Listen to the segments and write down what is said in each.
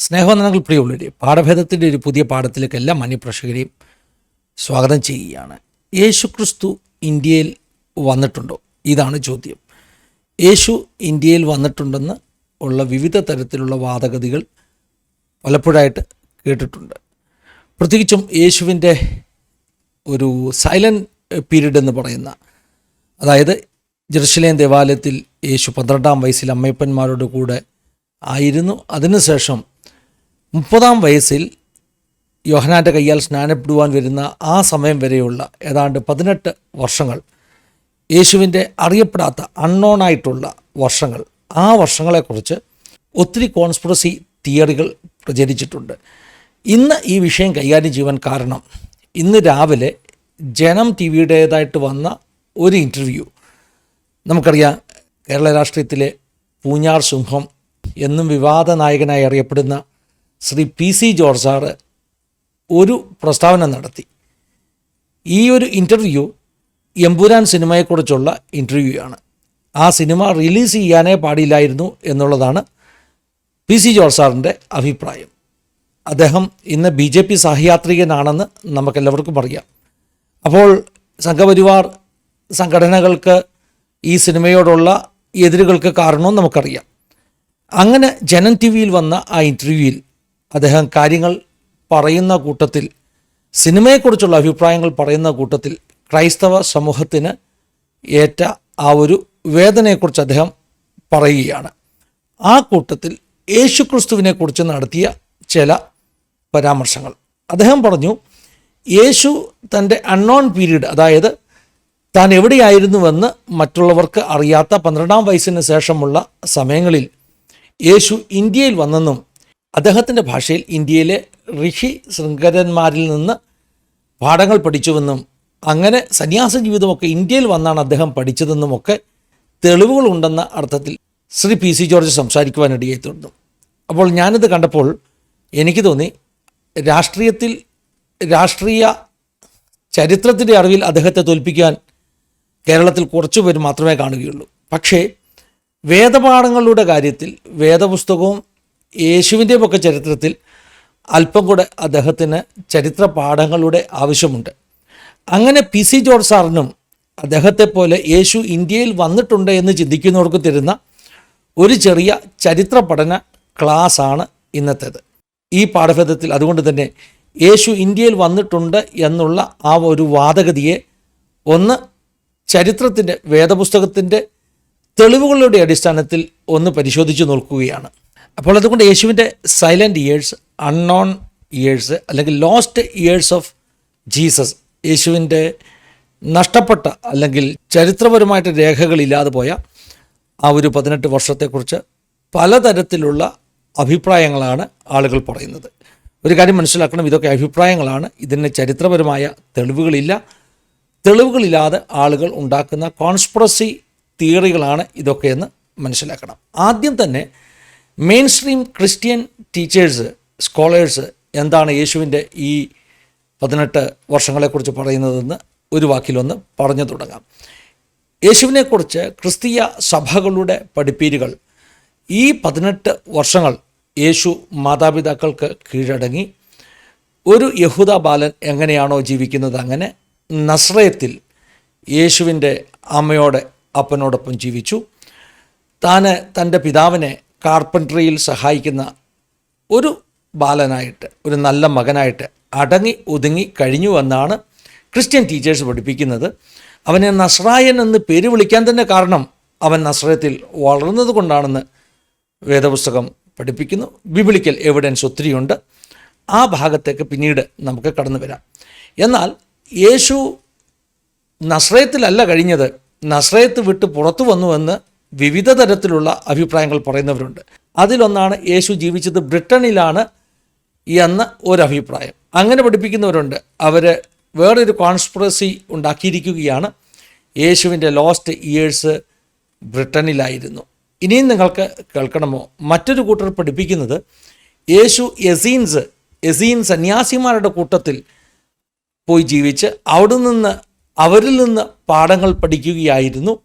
സ്നേഹവന്ദനങ്ങൾ പ്രിയമുള്ളവരെ പാഠഭേദത്തിന്റെ ഒരു പുതിയ പാഠത്തിലേക്ക് എല്ലാ മാന്യപ്രേക്ഷകരെയും സ്വാഗതം ചെയ്യുകയാണ്. യേശുക്രിസ്തു ഇന്ത്യയിൽ വന്നിട്ടുണ്ടോ? ഇതാണ് ചോദ്യം. യേശു ഇന്ത്യയിൽ വന്നിട്ടുണ്ടെന്ന് ഉള്ള വിവിധ തരത്തിലുള്ള വാദഗതികൾ പലപ്പോഴായിട്ട് കേട്ടിട്ടുണ്ട്. പ്രത്യേകിച്ചും യേശുവിന്റെ ഒരു സൈലന്റ് പീരീഡ് എന്ന് പറയുന്ന അതായത് ജെറുസലേം ദേവാലയത്തിൽ യേശു പന്ത്രണ്ടാം വയസ്സിൽ അമ്മയപ്പന്മാരോട് കൂടെ ആയിരുന്നു. അതിനുശേഷം മുപ്പതാം വയസ്സിൽ യോഹനാന്റെ കയ്യാൽ സ്നാനപ്പെടുവാൻ വരുന്ന ആ സമയം വരെയുള്ള ഏതാണ്ട് പതിനെട്ട് വർഷങ്ങൾ യേശുവിന്റെ അറിയപ്പെടാത്ത അൺനോൺ ആയിട്ടുള്ള വർഷങ്ങൾ ആ വർഷങ്ങളെക്കുറിച്ച് ഒത്തിരി കോൺസ്പിറസി തിയറികൾ പ്രചരിച്ചിട്ടുണ്ട്. ഇന്ന് ഈ വിഷയം കൈകാര്യം ചെയ്യുവാൻ കാരണം ഇന്ന് രാവിലെ ജനം ടി വിയുടേതായിട്ട് വന്ന ഒരു ഇന്റർവ്യൂ നമുക്കറിയാം കേരള രാഷ്ട്രീയത്തിലെ പൂഞ്ഞാർ സിംഹം എന്നും വിവാദ നായകനായി അറിയപ്പെടുന്ന Shri P C George sir ഒരു പ്രസ്താവന നടത്തി. ഈ ഒരു ഇന്റർവ്യൂ എമ്പുരാൻ സിനിമയെക്കുറിച്ചുള്ള ഇന്റർവ്യൂ ആണ് ആ സിനിമ റിലീസ് ചെയ്യാനേ പാടില്ലായിരുന്നു എന്നുള്ളതാണ് പി സി ജോർജ് സാറിന്റെ അഭിപ്രായം. അദ്ദേഹം ഇന്ന് ബി ജെ പി സഹയാത്രികനാണെന്ന് നമുക്കെല്ലാവർക്കും അറിയാം. അപ്പോൾ സംഘപരിവാർ സംഘടനകൾക്ക് ഈ സിനിമയോടുള്ള എതിരുകൾക്ക് കാരണവും നമുക്കറിയാം. അങ്ങനെ ജനൻ ടി വിയിൽ വന്ന ആ ഇന്റർവ്യൂവിൽ അദ്ദേഹം കാര്യങ്ങൾ പറയുന്ന കൂട്ടത്തിൽ സിനിമയെക്കുറിച്ചുള്ള അഭിപ്രായങ്ങൾ പറയുന്ന കൂട്ടത്തിൽ ക്രൈസ്തവ സമൂഹത്തിന് ഏറ്റ ആ ഒരു വേദനയെക്കുറിച്ച് അദ്ദേഹം പറയുകയാണ്. ആ കൂട്ടത്തിൽ യേശുക്രിസ്തുവിനെക്കുറിച്ച് നടത്തിയ ചില പരാമർശങ്ങൾ. അദ്ദേഹം പറഞ്ഞു യേശു തന്റെ അൺനോൺ പീരീഡ് അതായത് താൻ എവിടെയായിരുന്നുവെന്ന് മറ്റുള്ളവർക്ക് അറിയാത്ത പന്ത്രണ്ടാം വയസ്സിന് ശേഷമുള്ള സമയങ്ങളിൽ യേശു ഇന്ത്യയിൽ വന്നെന്നും അദ്ദേഹത്തിന്റെ ഭാഷയിൽ ഇന്ത്യയിലെ ഋഷി ശൃംഖരന്മാരിൽ നിന്ന് പാഠങ്ങൾ പഠിച്ചുവെന്നും അങ്ങനെ സന്യാസ ജീവിതമൊക്കെ ഇന്ത്യയിൽ വന്നാണ് അദ്ദേഹം പഠിച്ചതെന്നുമൊക്കെ തെളിവുകളുണ്ടെന്ന അർത്ഥത്തിൽ ശ്രീ പി സി ജോർജ് സംസാരിക്കുവാനിടയായി തീർന്നു. അപ്പോൾ ഞാനിത് കണ്ടപ്പോൾ എനിക്ക് തോന്നി രാഷ്ട്രീയത്തിൽ രാഷ്ട്രീയ ചരിത്രത്തിന്റെ അറിവിൽ അദ്ദേഹത്തെ തോൽപ്പിക്കാൻ കേരളത്തിൽ കുറച്ചു പേര് മാത്രമേ കാണുകയുള്ളൂ. പക്ഷേ വേദപാഠങ്ങളുടെ കാര്യത്തിൽ വേദപുസ്തകവും യേശുവിന്റെയും ഒക്കെ ചരിത്രത്തിൽ അല്പം കൂടെ അദ്ദേഹത്തിന് ചരിത്ര പാഠങ്ങളുടെ ആവശ്യമുണ്ട്. അങ്ങനെ പി സി ജോർജ് സാറിനും അദ്ദേഹത്തെ പോലെ യേശു ഇന്ത്യയിൽ വന്നിട്ടുണ്ട് എന്ന് ചിന്തിക്കുന്നവർക്ക് തരുന്ന ഒരു ചെറിയ ചരിത്ര പഠന ക്ലാസ്സാണ് ഇന്നത്തേത്. ഈ പാഠഭേദത്തിൽ അതുകൊണ്ട് തന്നെ യേശു ഇന്ത്യയിൽ വന്നിട്ടുണ്ട് എന്നുള്ള ആ ഒരു വാദഗതിയെ ഒന്ന് ചരിത്രത്തിന്റെ വേദപുസ്തകത്തിന്റെ തെളിവുകളുടെ അടിസ്ഥാനത്തിൽ ഒന്ന് പരിശോധിച്ച് നോക്കുകയാണ്. അപ്പോൾ അതുകൊണ്ട് യേശുവിന്റെ സൈലന്റ് ഇയേഴ്സ് അൺനോൺ ഇയേഴ്സ് അല്ലെങ്കിൽ ലോസ്റ്റ് ഇയേഴ്സ് ഓഫ് ജീസസ് യേശുവിന്റെ നഷ്ടപ്പെട്ട അല്ലെങ്കിൽ ചരിത്രപരമായിട്ട് രേഖകളില്ലാതെ പോയ ആ ഒരു പതിനെട്ട് വർഷത്തെക്കുറിച്ച് പലതരത്തിലുള്ള അഭിപ്രായങ്ങളാണ് ആളുകൾ പറയുന്നത്. ഒരു കാര്യം മനസ്സിലാക്കണം ഇതൊക്കെ അഭിപ്രായങ്ങളാണ്. ഇതിന് ചരിത്രപരമായ തെളിവുകളില്ല. തെളിവുകളില്ലാതെ ആളുകൾ ഉണ്ടാക്കുന്ന കോൺസ്പ്രസി തിയറികളാണ് ഇതൊക്കെയെന്ന് മനസ്സിലാക്കണം. ആദ്യം തന്നെ mainstream Christian teachers scholars എന്താണ് യേശുവിന്റെ ഈ പതിനെട്ട് വർഷങ്ങളെക്കുറിച്ച് പറയുന്നതെന്ന് ഒരു വാക്കിലൊന്ന് പറഞ്ഞു തുടങ്ങാം. യേശുവിനെക്കുറിച്ച് ക്രിസ്തീയ സഭകളുടെ പഠിപ്പീരുകൾ ഈ പതിനെട്ട് വർഷങ്ങൾ യേശു മാതാപിതാക്കൾക്ക് കീഴടങ്ങി. ഒരു യഹൂദ ബാലൻ എങ്ങനെയാണോ ജീവിക്കുന്നത് അങ്ങനെ നസ്രയത്തിൽ യേശുവിന്റെ അമ്മയോടെ അപ്പനോടൊപ്പം ജീവിച്ചു. താൻ തന്റെ പിതാവിനെ കാർപ്പൻട്രിയിൽ സഹായിക്കുന്ന ഒരു ബാലനായിട്ട് ഒരു നല്ല മകനായിട്ട് അടങ്ങി ഒതുങ്ങി കഴിഞ്ഞുവെന്നാണ് ക്രിസ്ത്യൻ ടീച്ചേഴ്സ് പഠിപ്പിക്കുന്നത്. അവനെ നസ്രായൻ എന്ന് പേര് വിളിക്കാൻ തന്നെ കാരണം അവൻ നസ്രയത്തിൽ വളർന്നത് കൊണ്ടാണെന്ന് വേദപുസ്തകം പഠിപ്പിക്കുന്നു. ബിബിളിക്കൽ എവിഡൻസ് ഒത്തിരിയുണ്ട്. ആ ഭാഗത്തേക്ക് പിന്നീട് നമുക്ക് കടന്നു വരാം. എന്നാൽ യേശു നസ്രയത്തിലല്ല കഴിഞ്ഞത്. നസ്രയത്ത് വിട്ട് പുറത്തു വന്നുവെന്ന് വിവിധ തരത്തിലുള്ള അഭിപ്രായങ്ങൾ പറയുന്നവരുണ്ട്. അതിലൊന്നാണ് യേശു ജീവിച്ചത് ബ്രിട്ടനിലാണ് എന്ന ഒരഭിപ്രായം. അങ്ങനെ പഠിപ്പിക്കുന്നവരുണ്ട്. അവർ വേറൊരു കോൺസ്പിറസി ഉണ്ടാക്കിയിരിക്കുകയാണ്. യേശുവിന്റെ ലോസ്റ്റ് ഇയേഴ്സ് ബ്രിട്ടനിലായിരുന്നു. ഇനിയും നിങ്ങൾക്ക് കേൾക്കണമോ? മറ്റൊരു കൂട്ടർ പഠിപ്പിക്കുന്നത് യേശു എസീൻസ് എസീൻ സന്യാസിമാരുടെ കൂട്ടത്തിൽ പോയി ജീവിച്ച് അവിടെ നിന്ന് അവരിൽ നിന്ന് പാഠങ്ങൾ പഠിക്കുകയായിരുന്നു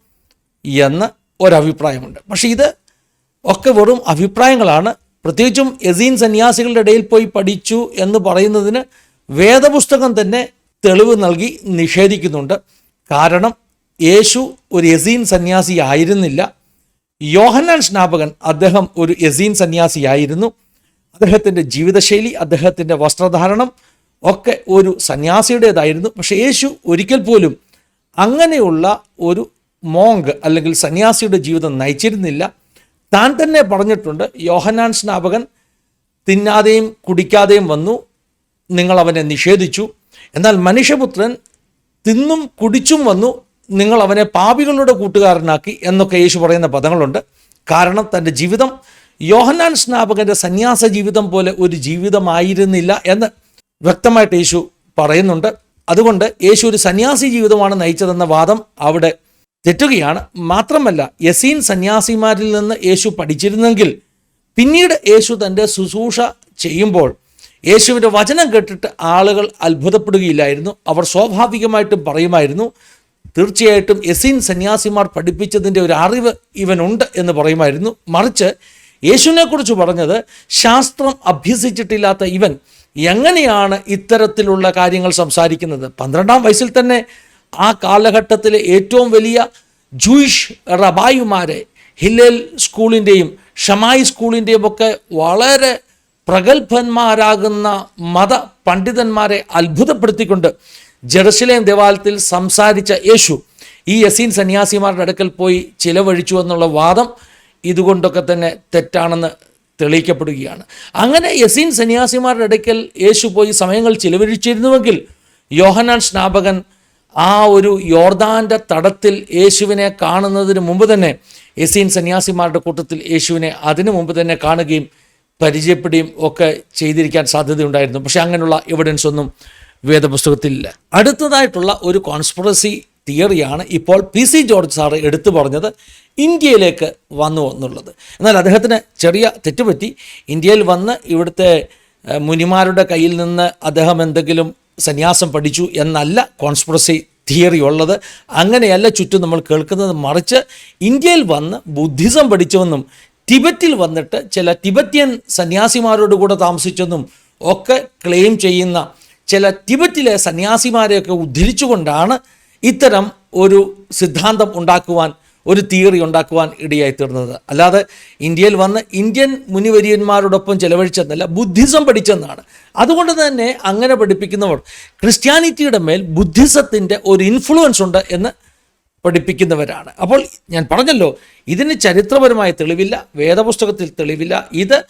എന്ന് ഒരഭിപ്രായമുണ്ട്. പക്ഷേ ഇത് ഒക്കെ വെറും അഭിപ്രായങ്ങളാണ്. പ്രത്യേകിച്ചും യസീൻ സന്യാസികളുടെ ഇടയിൽ പോയി പഠിച്ചു എന്ന് പറയുന്നതിന് വേദപുസ്തകം തന്നെ തെളിവ് നൽകി നിഷേധിക്കുന്നുണ്ട്. കാരണം യേശു ഒരു യസീൻ സന്യാസി ആയിരുന്നില്ല. യോഹന്നാൻ സ്നാപകൻ അദ്ദേഹം ഒരു യസീൻ സന്യാസിയായിരുന്നു അദ്ദേഹത്തിന്റെ ജീവിതശൈലി അദ്ദേഹത്തിന്റെ വസ്ത്രധാരണം ഒക്കെ ഒരു സന്യാസിയുടേതായിരുന്നു. പക്ഷേ യേശു ഒരിക്കൽ പോലും അങ്ങനെയുള്ള ഒരു മോങ്ക് അല്ലെങ്കിൽ സന്യാസിയുടെ ജീവിതം നയിച്ചിരുന്നില്ല. താൻ തന്നെ പറഞ്ഞിട്ടുണ്ട് യോഹനാൻ സ്നാപകൻ തിന്നാതെയും കുടിക്കാതെയും വന്നു. നിങ്ങൾ അവനെ നിഷേധിച്ചു. എന്നാൽ മനുഷ്യപുത്രൻ തിന്നും കുടിച്ചും വന്നു. നിങ്ങൾ അവനെ പാപികളുടെ കൂട്ടുകാരനാക്കി എന്നൊക്കെ യേശു പറയുന്ന പദങ്ങളുണ്ട്. കാരണം തന്റെ ജീവിതം യോഹന്നാൻ സ്നാപകന്റെ സന്യാസ ജീവിതം പോലെ ഒരു ജീവിതമായിരുന്നില്ല എന്ന് വ്യക്തമായിട്ട് യേശു പറയുന്നുണ്ട്. അതുകൊണ്ട് യേശു ഒരു സന്യാസി ജീവിതമാണ് നയിച്ചതെന്ന വാദം അവിടെ തെറ്റുകയാണ്. മാത്രമല്ല യസീൻ സന്യാസിമാരിൽ നിന്ന് യേശു പഠിച്ചിരുന്നെങ്കിൽ പിന്നീട് യേശു തന്റെ ശുശ്രൂഷ ചെയ്യുമ്പോൾ യേശുവിന്റെ വചനം കേട്ടിട്ട് ആളുകൾ അത്ഭുതപ്പെടുകയില്ലായിരുന്നു. അവർ സ്വാഭാവികമായിട്ടും പറയുമായിരുന്നു തീർച്ചയായിട്ടും യസീൻ സന്യാസിമാർ പഠിപ്പിച്ചതിന്റെ ഒരു അറിവ് ഇവനുണ്ട് എന്ന് പറയുമായിരുന്നു. മറിച്ച് യേശുവിനെക്കുറിച്ച് പറഞ്ഞത് ശാസ്ത്രം അഭ്യസിച്ചിട്ടില്ലാത്ത ഇവൻ എങ്ങനെയാണ് ഇത്തരത്തിലുള്ള കാര്യങ്ങൾ സംസാരിക്കുന്നത്? പന്ത്രണ്ടാം വയസ്സിൽ തന്നെ ആ കാലഘട്ടത്തിലെ ഏറ്റവും വലിയ ജൂയിഷ് റബായുമാരെ ഹില്ലേൽ സ്കൂളിന്റെയും ഷമായി സ്കൂളിന്റെയും ഒക്കെ വളരെ പ്രഗത്ഭന്മാരാകുന്ന മത പണ്ഡിതന്മാരെ അത്ഭുതപ്പെടുത്തിക്കൊണ്ട് ജെറുസലേം ദേവാലയത്തിൽ സംസാരിച്ച യേശു ഈ യസീൻ സന്യാസിമാരുടെ അടുക്കൽ പോയി ചിലവഴിച്ചു എന്നുള്ള വാദം ഇതുകൊണ്ടൊക്കെ തന്നെ തെറ്റാണെന്ന് തെളിയിക്കപ്പെടുകയാണ്. അങ്ങനെ യസീൻ സന്യാസിമാരുടെ അടുക്കൽ യേശു പോയി സമയങ്ങൾ ചിലവഴിച്ചിരുന്നുവെങ്കിൽ യോഹനാൻ സ്നാപകൻ ആ ഒരു യോർദാന്റെ തടത്തിൽ യേശുവിനെ കാണുന്നതിന് മുമ്പ് തന്നെ എസീൻ സന്യാസിമാരുടെ കൂട്ടത്തിൽ യേശുവിനെ അതിനു മുമ്പ് തന്നെ കാണുകയും പരിചയപ്പെടുകയും ഒക്കെ ചെയ്തിരിക്കാൻ സാധ്യതയുണ്ടായിരുന്നു. പക്ഷേ അങ്ങനെയുള്ള എവിഡൻസ് ഒന്നും വേദപുസ്തകത്തിലില്ല അടുത്തതായിട്ടുള്ള ഒരു കോൺസ്പിറസി തിയറിയാണ് ഇപ്പോൾ പി സി ജോർജ് സാറ് എടുത്തു പറഞ്ഞത് ഇന്ത്യയിലേക്ക് വന്നു എന്നുള്ളത്. എന്നാൽ അദ്ദേഹത്തിന് ചെറിയ തെറ്റുപറ്റി. ഇന്ത്യയിൽ വന്ന് ഇവിടുത്തെ മുനിമാരുടെ കയ്യിൽ നിന്ന് അദ്ദേഹം എന്തെങ്കിലും സന്യാസം പഠിച്ചു എന്നല്ല കോൺസ്പിറസി തിയറി ഉള്ളത്. അങ്ങനെയല്ല ചുറ്റും നമ്മൾ കേൾക്കുന്നത്. മറിച്ച് ഇന്ത്യയിൽ വന്ന് ബുദ്ധിസം പഠിച്ചുവെന്നും ടിബറ്റിൽ വന്നിട്ട് ചില ടിബറ്റിയൻ സന്യാസിമാരോട് കൂടെ താമസിച്ചെന്നും ഒക്കെ ക്ലെയിം ചെയ്യുന്ന ചില ടിബറ്റിലെ സന്യാസിമാരെയൊക്കെ ഉദ്ധരിച്ചുകൊണ്ടാണ് ഇത്തരം ഒരു സിദ്ധാന്തം ഉണ്ടാക്കുവാൻ ഒരു തിയറി ഉണ്ടാക്കുവാൻ ഇടയായി തീർന്നത് അല്ലാതെ ഇന്ത്യയിൽ വന്ന് ഇന്ത്യൻ മുനിവര്യന്മാരോടൊപ്പം ചെലവഴിച്ചെന്നല്ല ബുദ്ധിസം പഠിച്ചെന്നാണ്. അതുകൊണ്ട് തന്നെ അങ്ങനെ പഠിപ്പിക്കുന്നവർ ക്രിസ്ത്യാനിറ്റിയുടെ മേൽ ബുദ്ധിസത്തിന്റെ ഒരു ഇൻഫ്ലുവൻസ് ഉണ്ട് എന്ന് പഠിപ്പിക്കുന്നവരാണ്. അപ്പോൾ ഞാൻ പറഞ്ഞല്ലോ ഇതിന് ചരിത്രപരമായ തെളിവില്ല വേദപുസ്തകത്തിൽ തെളിവില്ല. ഇത്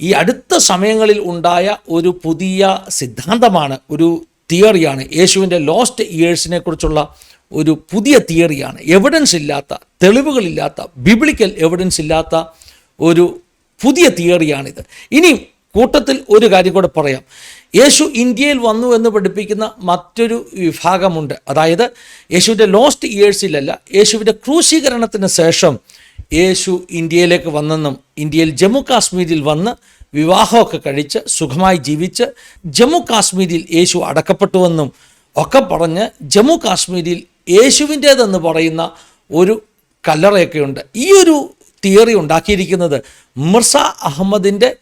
ഈ അടുത്ത സമയങ്ങളിൽ ഉണ്ടായ ഒരു പുതിയ സിദ്ധാന്തമാണ് ഒരു തിയറിയാണ്. യേശുവിന്റെ ലോസ്റ്റ് ഇയേഴ്സിനെ കുറിച്ചുള്ള ഒരു പുതിയ തിയറിയാണ്. എവിഡൻസ് ഇല്ലാത്ത തെളിവുകളില്ലാത്ത ബിബ്ലിക്കൽ എവിഡൻസ് ഇല്ലാത്ത ഒരു പുതിയ തിയറിയാണിത്. ഇനി കൂട്ടത്തിൽ ഒരു കാര്യം കൂടെ പറയാം. യേശു ഇന്ത്യയിൽ വന്നു എന്ന് പഠിപ്പിക്കുന്ന മറ്റൊരു വിഭാഗമുണ്ട്. അതായത് യേശുവിന്റെ ലോസ്റ്റ് ഇയേഴ്സിലല്ല യേശുവിന്റെ ക്രൂശീകരണത്തിന് ശേഷം യേശു ഇന്ത്യയിലേക്ക് വന്നെന്നും ഇന്ത്യയിൽ ജമ്മു കാശ്മീരിൽ വന്ന് വിവാഹമൊക്കെ കഴിച്ച് സുഖമായി ജീവിച്ച് ജമ്മു കാശ്മീരിൽ യേശു അടക്കപ്പെട്ടുവെന്നും ഒക്കെ പറഞ്ഞ് ജമ്മു കാശ്മീരിൽ യേശുവിന്റേതെന്ന് പറയുന്ന ഒരു കല്ലറയൊക്കെയുണ്ട്. ഈ ഒരു തിയറി ഉണ്ടാക്കിയിരിക്കുന്നത് മിർസ അഹമ്മദിന്റെ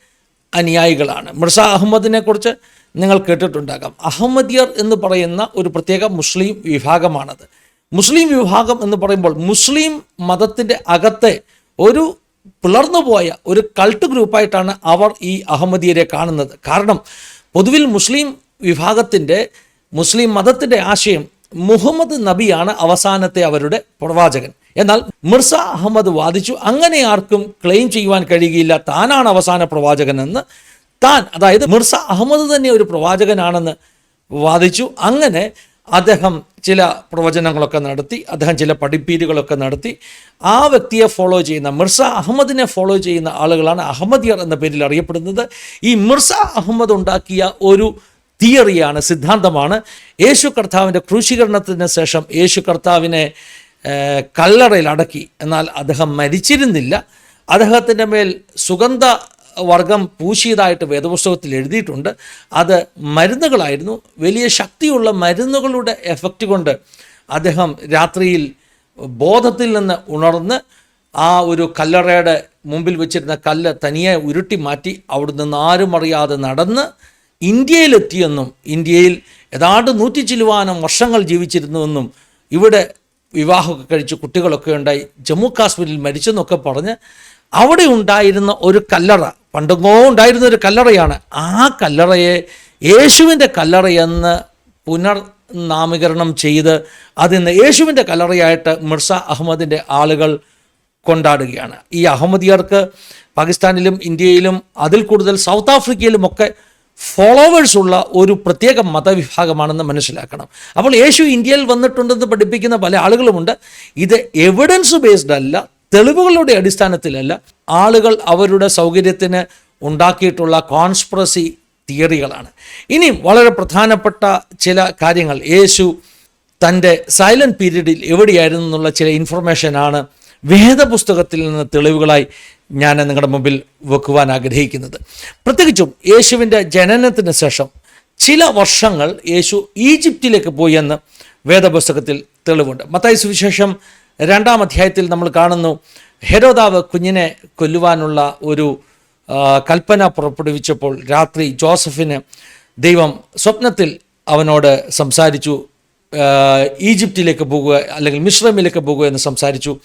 അനുയായികളാണ്. മിർസ അഹമ്മദിനെ കുറിച്ച് നിങ്ങൾ കേട്ടിട്ടുണ്ടാകാം. അഹമ്മദിയർ എന്ന് പറയുന്ന ഒരു പ്രത്യേക മുസ്ലിം വിഭാഗമാണത്. മുസ്ലിം വിഭാഗം എന്ന് പറയുമ്പോൾ മുസ്ലിം മതത്തിന്റെ അകത്തെ ഒരു പിളർന്നുപോയ ഒരു കൾട്ട് ഗ്രൂപ്പായിട്ടാണ് അവർ ഈ അഹമ്മദിയരെ കാണുന്നത്. കാരണം പൊതുവിൽ മുസ്ലിം വിഭാഗത്തിന്റെ മുസ്ലിം മതത്തിന്റെ ആശയം മുഹമ്മദ് നബിയാണ് അവസാനത്തെ അവരുടെ പ്രവാചകൻ. എന്നാൽ മിർസ അഹമ്മദ് വാദിച്ചു അങ്ങനെ ആർക്കും ക്ലെയിം ചെയ്യുവാൻ കഴിയുകയില്ല. താനാണ് അവസാന പ്രവാചകനെന്ന് താൻ അതായത് മിർസ അഹമ്മദ് തന്നെ ഒരു പ്രവാചകനാണെന്ന് വാദിച്ചു. അങ്ങനെ അദ്ദേഹം ചില പ്രവചനങ്ങളൊക്കെ നടത്തി അദ്ദേഹം ചില പഠിപ്പീരുകളൊക്കെ നടത്തി. ആ വ്യക്തിയെ ഫോളോ ചെയ്യുന്ന മിർസ അഹമ്മദിനെ ഫോളോ ചെയ്യുന്ന ആളുകളാണ് അഹമ്മദിയർ എന്ന പേരിൽ അറിയപ്പെടുന്നത്. ഈ മിർസ അഹമ്മദ് ഉണ്ടാക്കിയ ഒരു തിയറിയാണ് സിദ്ധാന്തമാണ്. യേശു കർത്താവിന്റെ ക്രൂശീകരണത്തിന് ശേഷം യേശു കർത്താവിനെ കല്ലറയിൽ അടക്കി. എന്നാൽ അദ്ദേഹം മരിച്ചിരുന്നില്ല. അദ്ദേഹത്തിന്റെ മേൽ സുഗന്ധ വർഗം പൂശിയതായിട്ട് വേദപുസ്തകത്തിൽ എഴുതിയിട്ടുണ്ട്. അത് മരുന്നുകളായിരുന്നു. വലിയ ശക്തിയുള്ള മരുന്നുകളുടെ എഫക്റ്റ് കൊണ്ട് അദ്ദേഹം രാത്രിയിൽ ബോധത്തിൽ നിന്ന് ഉണർന്ന് ആ ഒരു കല്ലറയുടെ മുമ്പിൽ വെച്ചിരുന്ന കല്ല് തനിയെ ഉരുട്ടി മാറ്റി അവിടുന്ന് ആരും അറിയാതെ നടന്ന് ഇന്ത്യയിലെത്തിയെന്നും ഇന്ത്യയിൽ ഏതാണ്ട് നൂറ്റി ചിലുവാനം വർഷങ്ങൾ ജീവിച്ചിരുന്നുവെന്നും ഇവിടെ വിവാഹമൊക്കെ കഴിച്ച് കുട്ടികളൊക്കെ ഉണ്ടായി ജമ്മു കാശ്മീരിൽ മരിച്ചെന്നൊക്കെ പറഞ്ഞ് അവിടെ ഉണ്ടായിരുന്ന ഒരു കല്ലറ പണ്ടെങ്ങോ ഉണ്ടായിരുന്ന ഒരു കല്ലറയാണ്. ആ കല്ലറയെ യേശുവിന്റെ കല്ലറയെന്ന് പുനർനാമീകരണം ചെയ്ത് അതിന്ന് യേശുവിന്റെ കല്ലറയായിട്ട് മിർസ അഹമ്മദിന്റെ ആളുകൾ കൊണ്ടാടുകയാണ്. ഈ അഹമ്മദിയർക്ക് പാകിസ്ഥാനിലും ഇന്ത്യയിലും അതിൽ കൂടുതൽ സൗത്ത് ആഫ്രിക്കയിലുമൊക്കെ ഫോളോവേഴ്സ് ഉള്ള ഒരു പ്രത്യേക മതവിഭാഗമാണെന്ന് മനസ്സിലാക്കണം. അപ്പോൾ യേശു ഇന്ത്യയിൽ വന്നിട്ടുണ്ടെന്ന് പഠിപ്പിക്കുന്ന പല ആളുകളുമുണ്ട്. ഇത് എവിഡൻസ് ബേസ്ഡ് അല്ല തെളിവുകളുടെ അടിസ്ഥാനത്തിലല്ല. ആളുകൾ അവരുടെ സൗകര്യത്തിന് ഉണ്ടാക്കിയിട്ടുള്ള കോൺസ്പ്രസി തിയറികളാണ്. ഇനി വളരെ പ്രധാനപ്പെട്ട ചില കാര്യങ്ങൾ. യേശു തന്റെ സൈലന്റ് പീരീഡിൽ എവിടെയായിരുന്നു എന്നുള്ള ചില ഇൻഫർമേഷനാണ് വേദപുസ്തകത്തിൽ നിന്ന് തെളിവുകളായി ഞാൻ നിങ്ങളുടെ മുമ്പിൽ വെക്കുവാൻ ആഗ്രഹിക്കുന്നത്. പ്രത്യേകിച്ചും യേശുവിന്റെ ജനനത്തിന് ശേഷം ചില വർഷങ്ങൾ യേശു ഈജിപ്തിലേക്ക് പോയി എന്ന് വേദപുസ്തകത്തിൽ തെളിവുണ്ട്. മത്തായി സുവിശേഷം രണ്ടാം അധ്യായത്തിൽ നമ്മൾ കാണുന്നു ഹെരോദാവ് കുഞ്ഞിനെ കൊല്ലുവാനുള്ള ഒരു കൽപ്പന പുറപ്പെടുവിച്ചപ്പോൾ രാത്രി ജോസഫിന് ദൈവം സ്വപ്നത്തിൽ അവനോട് സംസാരിച്ചു. ഈജിപ്തിലേക്ക് പോകുക അല്ലെങ്കിൽ മിശ്രമിലേക്ക് പോകുക എന്ന് സംസാരിച്ചു.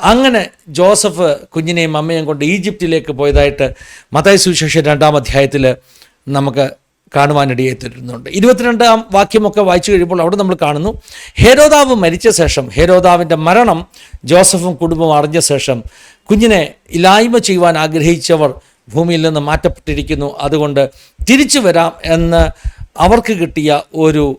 അങ്ങനെ ജോസഫ് കുഞ്ഞിനെയും അമ്മയും കൊണ്ട് ഈജിപ്തിലേക്ക് പോയതായിട്ട് മതായ സുവിശേഷം രണ്ടാം അധ്യായത്തിൽ നമുക്ക് കാണുവാനിടയായി തരുന്നുണ്ട്. ഇരുപത്തിരണ്ടാം വാക്യമൊക്കെ വായിച്ചു കഴിയുമ്പോൾ അവിടെ നമ്മൾ കാണുന്നു ഹേരോദാവ് മരിച്ച ശേഷം ഹേരോദാവിന്റെ മരണം ജോസഫും കുടുംബവും അറിഞ്ഞ ശേഷം കുഞ്ഞിനെ ഇല്ലായ്മ ചെയ്യുവാൻ ആഗ്രഹിച്ചവർ ഭൂമിയിൽ നിന്ന് മാറ്റപ്പെട്ടിരിക്കുന്നു. അതുകൊണ്ട് തിരിച്ചു വരാം എന്ന് അവർക്ക് കിട്ടിയ ഒരു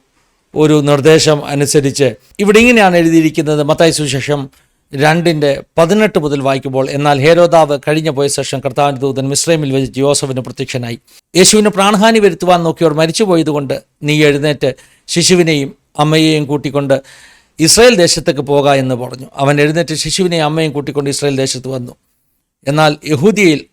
ഒരു നിർദ്ദേശം അനുസരിച്ച് ഇവിടെ ഇങ്ങനെയാണ് എഴുതിയിരിക്കുന്നത്. മത്തായി സുശേഷം രണ്ടിന്റെ പതിനെട്ട് മുതൽ വായിക്കുമ്പോൾ എന്നാൽ ഹേരോദാവ് കഴിഞ്ഞ പോയ ശേഷം കർത്താവിന്റെ ദൂതൻ മിശ്രമിൽ വെച്ച് യോസഫിന് പ്രത്യക്ഷനായി. യേശുവിന് പ്രാണഹാനി വരുത്തുവാൻ നോക്കിയവർ മരിച്ചുപോയതുകൊണ്ട് നീ എഴുന്നേറ്റ് ശിശുവിനെയും അമ്മയെയും കൂട്ടിക്കൊണ്ട് ഇസ്രായേൽ ദേശത്തേക്ക് പോക എന്ന് പറഞ്ഞു. അവൻ എഴുന്നേറ്റ് ശിശുവിനെയും അമ്മയും കൂട്ടിക്കൊണ്ട് ഇസ്രായേൽ ദേശത്ത് വന്നു. എന്നാൽ യഹൂദിയയിൽ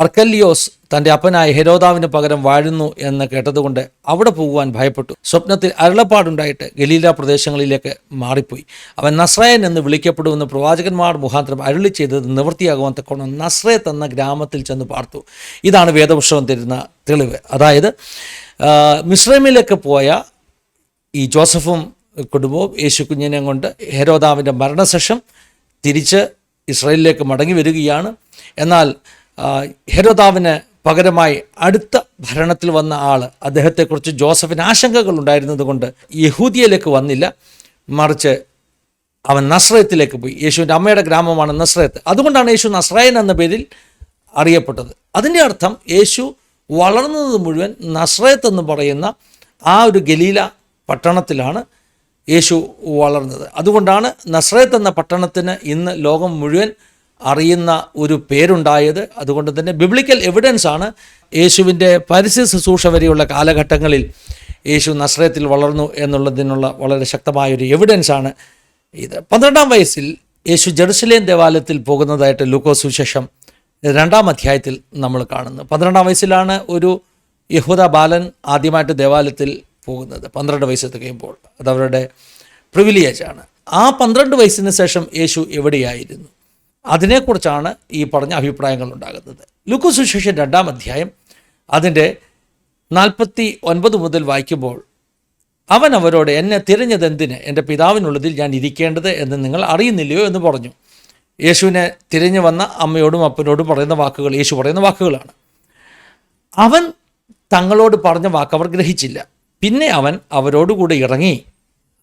അർക്കല്ലിയോസ് തന്റെ അപ്പനായ ഹെരോദാവിന് പകരം വാഴുന്നു എന്ന് കേട്ടതുകൊണ്ട് അവിടെ പോകുവാൻ ഭയപ്പെട്ടു. സ്വപ്നത്തിൽ അരുളപ്പാടുണ്ടായിട്ട് ഗലീല പ്രദേശങ്ങളിലേക്ക് മാറിപ്പോയി. അവൻ നസ്രയൻ എന്ന് വിളിക്കപ്പെടുമെന്ന് പ്രവാചകന്മാർ മുഖാന്തരം അരുളി ചെയ്തത് നിവൃത്തിയാകുവാൻ തക്കോണം നസ്രയത്ത് എന്ന ഗ്രാമത്തിൽ ചെന്ന് പാർത്തു. ഇതാണ് വേദപുഷ്പം തരുന്ന തെളിവ്. അതായത് മിശ്രമിലേക്ക് പോയ ഈ ജോസഫും കുടുംബവും യേശു കുഞ്ഞിനെ കൊണ്ട് ഹെരോദാവിന്റെ മരണശേഷം തിരിച്ച് ഇസ്രയേലിലേക്ക് മടങ്ങി വരികയാണ്. എന്നാൽ ഹെരോദാവിന് പകരമായി അടുത്ത ഭരണത്തിൽ വന്ന ആൾ അദ്ദേഹത്തെക്കുറിച്ച് ജോസഫിന് ആശങ്കകൾ ഉണ്ടായിരുന്നതുകൊണ്ട് യഹൂദിയയിലേക്ക് വന്നില്ല. മറിച്ച് അവൻ നസ്രയത്തിലേക്ക് പോയി. യേശുവിന്റെ അമ്മയുടെ ഗ്രാമമാണ് നസ്രയത്ത്. അതുകൊണ്ടാണ് യേശു നസ്രായൻ എന്ന പേരിൽ അറിയപ്പെട്ടത്. അതിന്റെ അർത്ഥം യേശു വളർന്നത് മുഴുവൻ നസ്രയത്ത് എന്ന് പറയുന്ന ആ ഒരു ഗലീല പട്ടണത്തിലാണ് യേശു വളർന്നത്. അതുകൊണ്ടാണ് നസ്രയത്ത് എന്ന പട്ടണത്തിന് ഇന്ന് ലോകം മുഴുവൻ അറിയുന്ന ഒരു പേരുണ്ടായത്. അതുകൊണ്ട് തന്നെ ബിബ്ലിക്കൽ എവിഡൻസ് ആണ് യേശുവിന്റെ പരിസ്ഥിതി ശുശ്രൂഷ വരെയുള്ള കാലഘട്ടങ്ങളിൽ യേശു നസ്രയത്തിൽ വളർന്നു എന്നുള്ളതിനുള്ള വളരെ ശക്തമായ ഒരു എവിഡൻസ് ആണ് ഇത്. പന്ത്രണ്ടാം വയസ്സിൽ യേശു ജെറുസലേം ദേവാലയത്തിൽ പോകുന്നതായിട്ട് ലൂക്കോസ് സുവിശേഷം രണ്ടാം അധ്യായത്തിൽ നമ്മൾ കാണുന്നു. പന്ത്രണ്ടാം വയസ്സിലാണ് ഒരു യഹൂദ ബാലൻ ആദ്യമായിട്ട് ദേവാലയത്തിൽ പോകുന്നത്. പന്ത്രണ്ട് വയസ്സ് തികയുമ്പോൾ. അതവരുടെ ആണ്. ആ പന്ത്രണ്ട് വയസ്സിന് ശേഷം യേശു എവിടെയായിരുന്നു? അതിനെക്കുറിച്ചാണ് ഈ പറഞ്ഞ അഭിപ്രായങ്ങൾ ഉണ്ടാകുന്നത് ലുക്കു സുശേഷൻ രണ്ടാം അധ്യായം അതിന്റെ നാൽപ്പത്തി ഒൻപത് മുതൽ വായിക്കുമ്പോൾ അവൻ അവരോട് എന്നെ തിരഞ്ഞതെന്തിന്? എന്റെ പിതാവിനുള്ളതിൽ ഞാൻ ഇരിക്കേണ്ടത് എന്ന് നിങ്ങൾ അറിയുന്നില്ലയോ എന്ന് പറഞ്ഞു. യേശുവിനെ തിരഞ്ഞു വന്ന അമ്മയോടും അപ്പനോടും പറയുന്ന വാക്കുകൾ യേശു പറയുന്ന വാക്കുകളാണ്. അവൻ തങ്ങളോട് പറഞ്ഞ വാക്ക് അവർ ഗ്രഹിച്ചില്ല. പിന്നെ അവൻ അവരോടുകൂടി ഇറങ്ങി.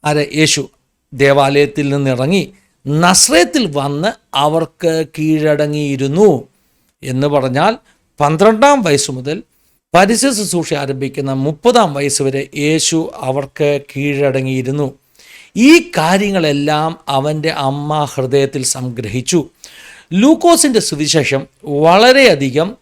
ആരെ? യേശു ദേവാലയത്തിൽ നിന്ന് ഇറങ്ങി. നസ്രയത്തിൽ വന്ന് അവർക്ക് കീഴടങ്ങിയിരുന്നു എന്ന് പറഞ്ഞാൽ പന്ത്രണ്ടാം വയസ്സ് മുതൽ പരിസ്ഥിതി ശുശ്രൂഷ ആരംഭിക്കുന്ന മുപ്പതാം വയസ്സ് വരെ യേശു അവർക്ക് കീഴടങ്ങിയിരുന്നു. ഈ കാര്യങ്ങളെല്ലാം അവന്റെ അമ്മ ഹൃദയത്തിൽ സംഗ്രഹിച്ചു. ലൂക്കോസിന്റെ സുവിശേഷം വളരെയധികം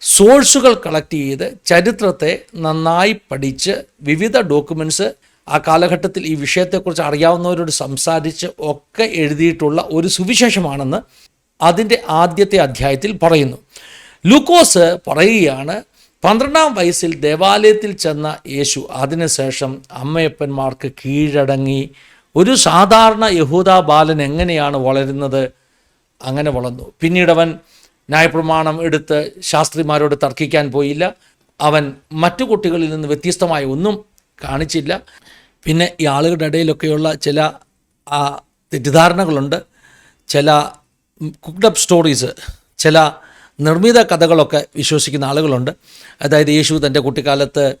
സോഴ്സുകൾ കളക്ട് ചെയ്ത് ചരിത്രത്തെ നന്നായി പഠിച്ച് വിവിധ ഡോക്യുമെന്റ്സ് ആ കാലഘട്ടത്തിൽ ഈ വിഷയത്തെക്കുറിച്ച് അറിയാവുന്നവരോട് സംസാരിച്ച് ഒക്കെ എഴുതിയിട്ടുള്ള ഒരു സുവിശേഷമാണെന്ന് അതിന്റെ ആദ്യത്തെ അധ്യായത്തിൽ പറയുന്നു. ലൂക്കോസ് പറയുകയാണ് പന്ത്രണ്ടാം വയസ്സിൽ ദേവാലയത്തിൽ ചെന്ന യേശു അതിനുശേഷം അമ്മയപ്പന്മാർക്ക് കീഴടങ്ങി ഒരു സാധാരണ യഹൂദ ബാലൻ എങ്ങനെയാണ് വളരുന്നത്? അങ്ങനെ വളർന്നു. പിന്നീട് അവൻ ന്യായപ്രമാണം എടുത്ത് ശാസ്ത്രിമാരോട് തർക്കിക്കാൻ പോയില്ല. അവൻ മറ്റു കുട്ടികളിൽ നിന്ന് വ്യത്യസ്തമായ ഒന്നും കാണിച്ചില്ല. പിന്നെ ഈ ആളുകളുടെ ഇടയിലൊക്കെയുള്ള ചില തെറ്റിദ്ധാരണകളുണ്ട്. ചില കുക്ഡപ്പ് സ്റ്റോറീസ് ചില നിർമ്മിത കഥകളൊക്കെ വിശ്വസിക്കുന്ന ആളുകളുണ്ട്. അതായത് യേശു തന്റെ കുട്ടിക്കാലത്ത്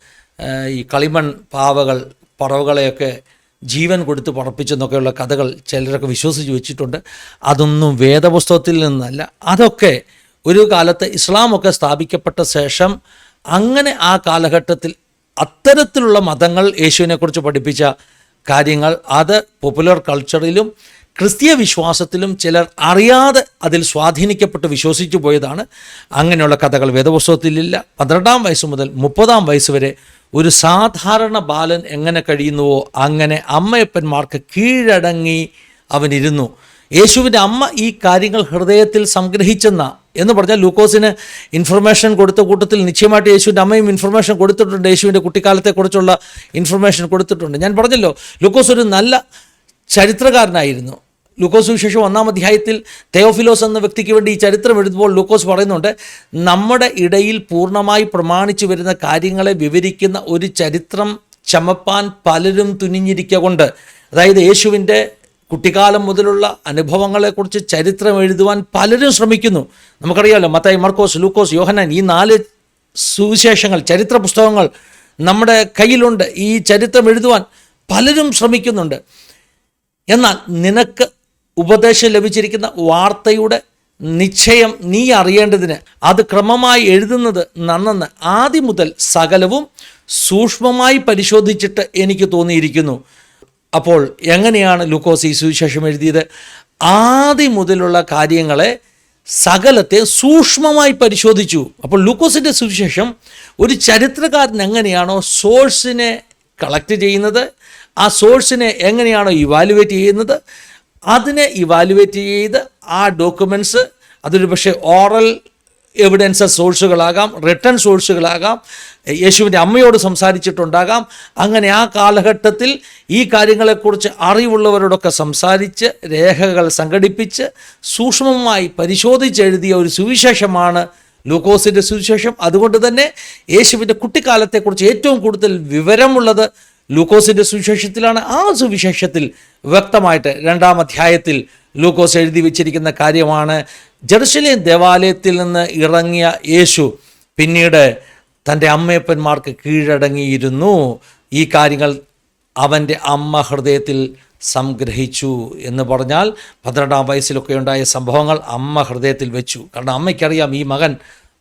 ഈ കളിമൺ പാവകൾ പറവകളെയൊക്കെ ജീവൻ കൊടുത്ത് പറപ്പിച്ചെന്നൊക്കെയുള്ള കഥകൾ ചിലരൊക്കെ വിശ്വസിച്ച് വെച്ചിട്ടുണ്ട്. അതൊന്നും വേദപുസ്തകത്തിൽ നിന്നല്ല. അതൊക്കെ ഒരു കാലത്ത് ഇസ്ലാമൊക്കെ സ്ഥാപിക്കപ്പെട്ട ശേഷം അങ്ങനെ ആ കാലഘട്ടത്തിൽ അത്തരത്തിലുള്ള മതങ്ങൾ യേശുവിനെക്കുറിച്ച് പഠിപ്പിച്ച കാര്യങ്ങൾ അത് പോപ്പുലർ കൾച്ചറിലും ക്രിസ്തീയ വിശ്വാസത്തിലും ചിലർ അറിയാതെ അതിൽ സ്വാധീനിക്കപ്പെട്ട് വിശ്വസിച്ചു പോയതാണ്. അങ്ങനെയുള്ള കഥകൾ വേദപുസ്തകത്തിലില്ല. പന്ത്രണ്ടാം വയസ്സ് മുതൽ മുപ്പതാം വയസ്സ് വരെ ഒരു സാധാരണ ബാലൻ എങ്ങനെ കഴിയുന്നുവോ അങ്ങനെ അമ്മയപ്പന്മാർക്ക് കീഴടങ്ങി അവനിരുന്നു. യേശുവിന്റെ അമ്മ ഈ കാര്യങ്ങൾ ഹൃദയത്തിൽ സംഗ്രഹിച്ചെന്ന എന്ന് പറഞ്ഞാൽ ലൂക്കോസിന് ഇൻഫർമേഷൻ കൊടുത്ത കൂട്ടത്തിൽ നിശ്ചയമായിട്ട് യേശുവിന്റെ അമ്മയും ഇൻഫർമേഷൻ കൊടുത്തിട്ടുണ്ട്. യേശുവിന്റെ കുട്ടിക്കാലത്തെക്കുറിച്ചുള്ള ഇൻഫർമേഷൻ കൊടുത്തിട്ടുണ്ട്. ഞാൻ പറഞ്ഞല്ലോ ലൂക്കോസ് ഒരു നല്ല ചരിത്രകാരനായിരുന്നു. ലൂക്കോസ് വിശേഷം ഒന്നാം അധ്യായത്തിൽ തെയോഫിലോസ് എന്ന വ്യക്തിക്ക് വേണ്ടി ഈ ചരിത്രം എഴുതുമ്പോൾ ലൂക്കോസ് പറയുന്നുണ്ട് നമ്മുടെ ഇടയിൽ പൂർണമായി പ്രമാണിച്ചു വരുന്ന കാര്യങ്ങളെ വിവരിക്കുന്ന ഒരു ചരിത്രം ചമപ്പാൻ പലരും തുനിഞ്ഞിരിക്കുക കൊണ്ട് അതായത് യേശുവിന്റെ കുട്ടിക്കാലം മുതലുള്ള അനുഭവങ്ങളെക്കുറിച്ച് ചരിത്രം എഴുതുവാൻ പലരും ശ്രമിക്കുന്നു. നമുക്കറിയാമല്ലോ മത്തായി മർക്കോസ് ലൂക്കോസ് യോഹനാൻ ഈ നാല് സുവിശേഷങ്ങൾ ചരിത്ര പുസ്തകങ്ങൾ നമ്മുടെ കയ്യിലുണ്ട്. ഈ ചരിത്രം എഴുതുവാൻ പലരും ശ്രമിക്കുന്നുണ്ട്. എന്നാൽ നിനക്ക് ഉപദേശം ലഭിച്ചിരിക്കുന്ന വാർത്തയുടെ നിശ്ചയം നീ അറിയേണ്ടതിന് അത് ക്രമമായി എഴുതുന്നത് നന്നെന്ന് ആദ്യം മുതൽ സകലവും സൂക്ഷ്മമായി പരിശോധിച്ചിട്ട് എനിക്ക് തോന്നിയിരിക്കുന്നു. അപ്പോൾ എങ്ങനെയാണ് ലൂക്കോസ് ഈ സുവിശേഷം എഴുതിയത്? ആദ്യം മുതലുള്ള കാര്യങ്ങളെ സകലത്തെ സൂക്ഷ്മമായി പരിശോധിച്ചു. അപ്പോൾ ലൂക്കോസിന്റെ സുവിശേഷം ഒരു ചരിത്രകാരൻ എങ്ങനെയാണോ സോഴ്സിനെ കളക്ട് ചെയ്യുന്നത് ആ സോഴ്സിനെ എങ്ങനെയാണോ ഇവാലുവേറ്റ് ചെയ്യുന്നത് അതിനെ ഇവാലുവേറ്റ് ചെയ്ത് ആ ഡോക്യുമെന്റ്സ് അതൊരു പക്ഷേ ഓറൽ എവിഡൻസ് സോഴ്സുകളാകാം റിട്ടേൺ സോഴ്സുകളാകാം യേശുവിന്റെ അമ്മയോട് സംസാരിച്ചിട്ടുണ്ടാകാം. അങ്ങനെ ആ കാലഘട്ടത്തിൽ ഈ കാര്യങ്ങളെക്കുറിച്ച് അറിവുള്ളവരോടൊക്കെ സംസാരിച്ച് രേഖകൾ സംഘടിപ്പിച്ച് സൂക്ഷ്മമായി പരിശോധിച്ചെഴുതിയ ഒരു സുവിശേഷമാണ് ലൂക്കോസിന്റെ സുവിശേഷം. അതുകൊണ്ട് തന്നെ യേശുവിന്റെ കുട്ടിക്കാലത്തെക്കുറിച്ച് ഏറ്റവും കൂടുതൽ വിവരമുള്ളത് ലൂക്കോസിന്റെ സുവിശേഷത്തിലാണ്. ആ സുവിശേഷത്തിൽ വ്യക്തമായിട്ട് രണ്ടാം അധ്യായത്തിൽ ലൂക്കോസ് എഴുതി വെച്ചിരിക്കുന്ന കാര്യമാണ്. ജെറുസലേം ദേവാലയത്തിൽ നിന്ന് ഇറങ്ങിയ യേശു പിന്നീട് തന്റെ അമ്മയപ്പന്മാർക്ക് കീഴടങ്ങിയിരുന്നു. ഈ കാര്യങ്ങൾ അവന്റെ അമ്മ ഹൃദയത്തിൽ സംഗ്രഹിച്ചു എന്ന് പറഞ്ഞാൽ പന്ത്രണ്ടാം വയസ്സിലൊക്കെ ഉണ്ടായ സംഭവങ്ങൾ അമ്മ ഹൃദയത്തിൽ വെച്ചു. കാരണം അമ്മയ്ക്കറിയാം ഈ മകൻ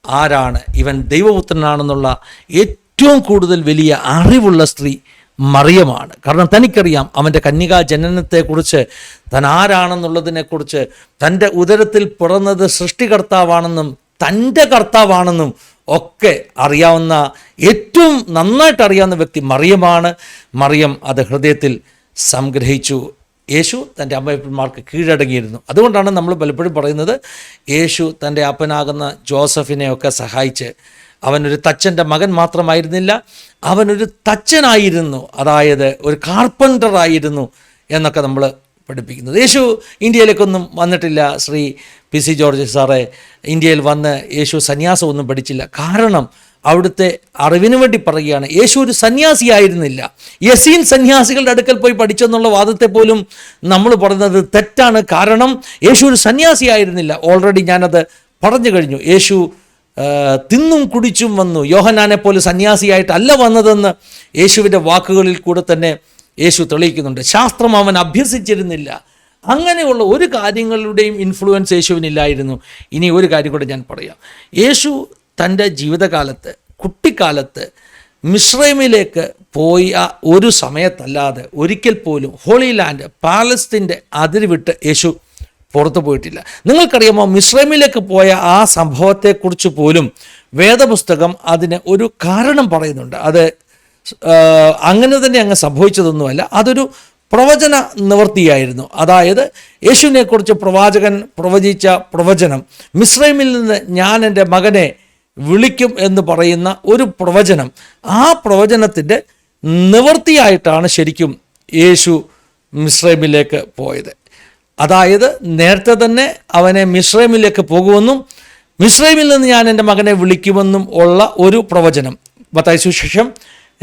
ആരാണ്? ഇവൻ ദൈവപുത്രനാണെന്നുള്ള ഏറ്റവും കൂടുതൽ വലിയ അറിവുള്ള സ്ത്രീ മറിയമാണ്. കാരണം തനിക്കറിയാം അവന്റെ കന്യകാ ജനനത്തെക്കുറിച്ച് താൻ ആരാണെന്നുള്ളതിനെക്കുറിച്ച് തന്റെ ഉദരത്തിൽ പിറന്നത് സൃഷ്ടികർത്താവാണെന്നും തന്റെ കർത്താവാണെന്നും ഒക്കെ അറിയാവുന്ന ഏറ്റവും നന്നായിട്ട് അറിയാവുന്ന വ്യക്തി മറിയമാണ്. മറിയം അത് ഹൃദയത്തിൽ സംഗ്രഹിച്ചു. യേശു തന്റെ അമ്മയപ്പന്മാർക്ക് കീഴടങ്ങിയിരുന്നു. അതുകൊണ്ടാണ് നമ്മൾ പലപ്പോഴും പറയുന്നത് യേശു തന്റെ അപ്പനാകുന്ന ജോസഫിനെയൊക്കെ സഹായിച്ച് അവനൊരു തച്ചന്റെ മകൻ മാത്രമായിരുന്നില്ല അവനൊരു തച്ചനായിരുന്നു. അതായത് ഒരു കാർപ്പന്ററായിരുന്നു എന്നൊക്കെ നമ്മൾ പഠിപ്പിക്കുന്നത് യേശു ഇന്ത്യയിലേക്കൊന്നും വന്നിട്ടില്ല. ശ്രീ പി സി ജോർജ് സാറെ ഇന്ത്യയിൽ വന്ന് യേശു സന്യാസമൊന്നും പഠിച്ചില്ല. കാരണം അവിടുത്തെ അറിവിന് വേണ്ടി പറയുകയാണ് യേശു ഒരു സന്യാസിയായിരുന്നില്ല യസീൻ സന്യാസികളുടെ അടുക്കൽ പോയി പഠിച്ചെന്നുള്ള വാദത്തെ പോലും നമ്മൾ പറയുന്നത് തെറ്റാണ്. കാരണം യേശു ഒരു സന്യാസിയായിരുന്നില്ല ഓൾറെഡി ഞാനത് പറഞ്ഞു കഴിഞ്ഞു. യേശു തിന്നും കുടിച്ചും വന്നു. യോഹനാനെ പോലെ സന്യാസിയായിട്ടല്ല വന്നതെന്ന് യേശുവിന്റെ വാക്കുകളിൽ കൂടെ തന്നെ യേശു തെളിയിക്കുന്നുണ്ട്. ശാസ്ത്രം അവൻ അഭ്യസിച്ചിരുന്നില്ല. അങ്ങനെയുള്ള ഒരു കാര്യങ്ങളുടെയും ഇൻഫ്ലുവൻസ് യേശുവിനില്ലായിരുന്നു. ഇനി ഒരു കാര്യം കൂടെ ഞാൻ പറയാം. യേശു തന്റെ ജീവിതകാലത്ത് കുട്ടിക്കാലത്ത് മിശ്രൈമിലേക്ക് പോയ ഒരു സമയത്തല്ലാതെ ഒരിക്കൽ പോലും ഹോളി ലാൻഡ് പാലസ്തീന്റെ അതിര് വിട്ട് യേശു പുറത്തു പോയിട്ടില്ല. നിങ്ങൾക്കറിയാമോ മിശ്രമിലേക്ക് പോയ ആ സംഭവത്തെക്കുറിച്ച് പോലും വേദപുസ്തകം അതിന് ഒരു കാരണം പറയുന്നുണ്ട്. അത് അങ്ങനെ തന്നെ അങ്ങ് സംഭവിച്ചതൊന്നുമല്ല. അതൊരു പ്രവചന നിവൃത്തിയായിരുന്നു. അതായത് യേശുവിനെക്കുറിച്ച് പ്രവാചകൻ പ്രവചിച്ച പ്രവചനം മിശ്രൈമിൽ നിന്ന് ഞാൻ എന്റെ മകനെ വിളിക്കും എന്ന് പറയുന്ന ഒരു പ്രവചനം ആ പ്രവചനത്തിന്റെ നിവൃത്തിയായിട്ടാണ് ശരിക്കും യേശു മിശ്രൈമിലേക്ക് പോയത്. അതായത് നേരത്തെ തന്നെ അവനെ മിശ്രൈമിലേക്ക് പോകുമെന്നും മിശ്രൈമിൽ നിന്ന് ഞാൻ എന്റെ മകനെ വിളിക്കുമെന്നും ഉള്ള ഒരു പ്രവചനം. ബത്തായി സുശേഷം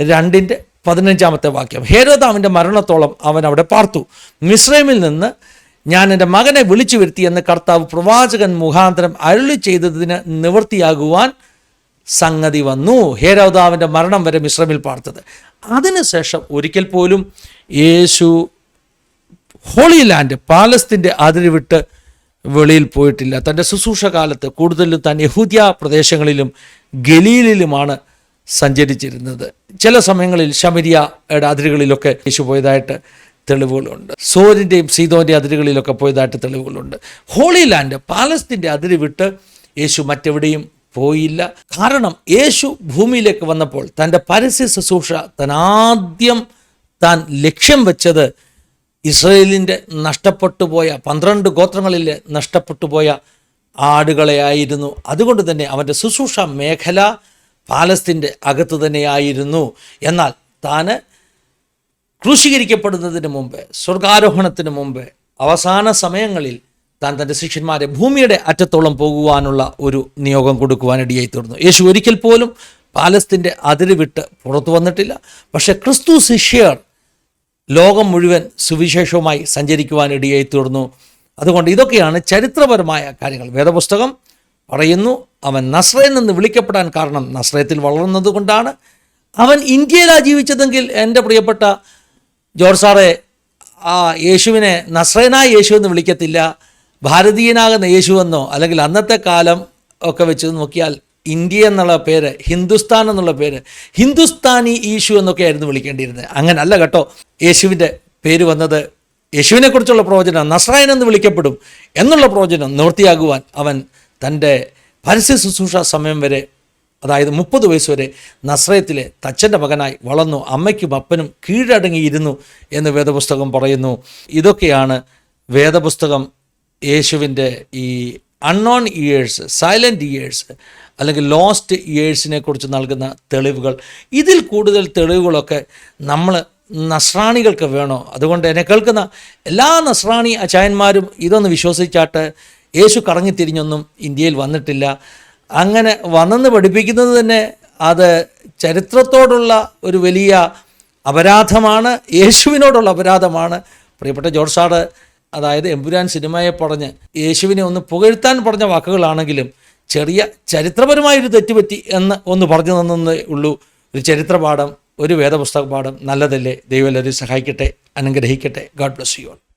രണ്ടിന്റെ പതിനഞ്ചാമത്തെ വാക്യം. ഹേരോദാമിന്റെ മരണത്തോളം അവൻ അവിടെ പാർത്തു. മിശ്രൈമിൽ നിന്ന് ഞാൻ എന്റെ മകനെ വിളിച്ചു വരുത്തി എന്ന് കർത്താവ് പ്രവാചകൻ മുഖാന്തരം അരുളി ചെയ്തതിന് നിവൃത്തിയാകുവാൻ സംഗതി വന്നു. ഹേരോദാവിന്റെ മരണം വരെ മിശ്രമിൽ പാർത്തത്. അതിനുശേഷം ഒരിക്കൽ പോലും യേശു ഹോളി ലാൻഡ് പാലസ്തീന്റെ അതിര് വിട്ട് വെളിയിൽ പോയിട്ടില്ല. തന്റെ ശുശ്രൂഷ കാലത്ത് കൂടുതലും താൻ യഹൂദ്യ പ്രദേശങ്ങളിലും ഗലീലിലുമാണ് സഞ്ചരിച്ചിരുന്നത്. ചില സമയങ്ങളിൽ ശമരിയയുടെ അതിരുകളിലൊക്കെ യേശു പോയതായിട്ട് തെളിവുകളുണ്ട്. സോരിന്റെയും സീതോന്റെ അതിരുകളിലൊക്കെ പോയതായിട്ട് തെളിവുകളുണ്ട്. ഹോളി ലാൻഡ് പാലസ്തീന്റെ അതിര് വിട്ട് യേശു മറ്റെവിടെയും പോയില്ല. കാരണം യേശു ഭൂമിയിലേക്ക് വന്നപ്പോൾ തന്റെ പരസ്യ ശുശ്രൂഷ താൻ ആദ്യം താൻ ലക്ഷ്യം വെച്ചത് ഇസ്രയേലിന്റെ നഷ്ടപ്പെട്ടു പോയ പന്ത്രണ്ട് ഗോത്രങ്ങളിലെ നഷ്ടപ്പെട്ടു പോയ ആടുകളെ ആയിരുന്നു അതുകൊണ്ട് തന്നെ അവന്റെ ശുശ്രൂഷ മേഖല പാലസ്തീന്റെ അകത്ത് തന്നെയായിരുന്നു. എന്നാൽ താൻ ക്രൂശീകരിക്കപ്പെടുന്നതിന് മുമ്പ് സ്വർഗാരോഹണത്തിന് മുമ്പ് അവസാന സമയങ്ങളിൽ താൻ തന്റെ ശിഷ്യന്മാരെ ഭൂമിയുടെ അറ്റത്തോളം പോകുവാനുള്ള ഒരു നിയോഗം കൊടുക്കുവാനിടയായി തീർന്നു യേശു ഒരിക്കൽ പോലും പാലസ്തീന്റെ അതിര് വിട്ട് പുറത്തു വന്നിട്ടില്ല. പക്ഷേ ക്രിസ്തു ശിഷ്യർ ലോകം മുഴുവൻ സുവിശേഷവുമായി സഞ്ചരിക്കുവാൻ ഇടയായി തീർന്നു. അതുകൊണ്ട് ഇതൊക്കെയാണ് ചരിത്രപരമായ കാര്യങ്ങൾ. വേദപുസ്തകം പറയുന്നു അവൻ നസ്രയിൽ നിന്ന് വിളിക്കപ്പെടാൻ കാരണം നസ്രയത്തിൽ വളർന്നത് കൊണ്ടാണ്. അവൻ ഇന്ത്യയിലാണ് ജീവിച്ചതെങ്കിൽ എന്റെ പ്രിയപ്പെട്ട ജോർജ് സാറെ ആ യേശുവിനെ നസ്രയനായ യേശു എന്ന് വിളിക്കത്തില്ല ഭാരതീയനാകുന്ന യേശു എന്നോ അല്ലെങ്കിൽ അന്നത്തെ കാലം ഒക്കെ വെച്ച് നോക്കിയാൽ ഇന്ത്യ എന്നുള്ള പേര് ഹിന്ദുസ്ഥാൻ എന്നുള്ള പേര് ഹിന്ദുസ്ഥാനി ഈശു എന്നൊക്കെ ആയിരുന്നു വിളിക്കേണ്ടിയിരുന്നത്. അങ്ങനല്ല കേട്ടോ. യേശുവിന്റെ പേര് വന്നത് യേശുവിനെക്കുറിച്ചുള്ള പ്രവചനം നസ്രായൻ എന്ന് വിളിക്കപ്പെടും എന്നുള്ള പ്രവചനം നിവൃത്തിയാകുവാൻ അവൻ തന്റെ പരസ്യ ശുശ്രൂഷ സമയം വരെ അതായത് മുപ്പത് വയസ്സ് വരെ നസ്രയത്തിലെ തച്ചന്റെ മകനായി വളർന്നു അമ്മയ്ക്കും അപ്പനും കീഴടങ്ങിയിരുന്നു എന്ന് വേദപുസ്തകം പറയുന്നു. ഇതൊക്കെയാണ് വേദപുസ്തകം യേശുവിന്റെ ഈ അൺനോൺ ഇയേഴ്സ് സൈലന്റ് ഇയേഴ്സ് അല്ലെങ്കിൽ ലോസ്റ്റ് ഇയേഴ്സിനെ കുറിച്ച് നൽകുന്ന തെളിവുകൾ. ഇതിൽ കൂടുതൽ തെളിവുകളൊക്കെ നമ്മൾ നസ്രാണികൾക്ക് വേണോ? അതുകൊണ്ട് എന്നെ കേൾക്കുന്ന എല്ലാ നസ്രാണി അച്ചായന്മാരും ഇതൊന്ന് വിശ്വസിച്ചാട്ട് യേശു കറങ്ങിത്തിരിഞ്ഞൊന്നും ഇന്ത്യയിൽ വന്നിട്ടില്ല. അങ്ങനെ വന്നെന്ന് പഠിപ്പിക്കുന്നത് തന്നെ അത് ചരിത്രത്തോടുള്ള ഒരു വലിയ അപരാധമാണ് യേശുവിനോടുള്ള അപരാധമാണ്. പ്രിയപ്പെട്ട ജോർജ് സാറ് അതായത് എമ്പുരാൻ സിനിമയെ പറഞ്ഞ് യേശുവിനെ ഒന്ന് പുകഴ്ത്താൻ പറഞ്ഞ വാക്കുകളാണെങ്കിലും ചെറിയ ചരിത്രപരമായൊരു തെറ്റുപറ്റി എന്ന് ഒന്ന് പറഞ്ഞു തന്നേ ഉള്ളൂ. ഒരു ചരിത്രപാഠം ഒരു വേദപുസ്തക പാഠം നല്ലതല്ലേ? ദൈവം എല്ലാവരും സഹായിക്കട്ടെ അനുഗ്രഹിക്കട്ടെ. God bless you all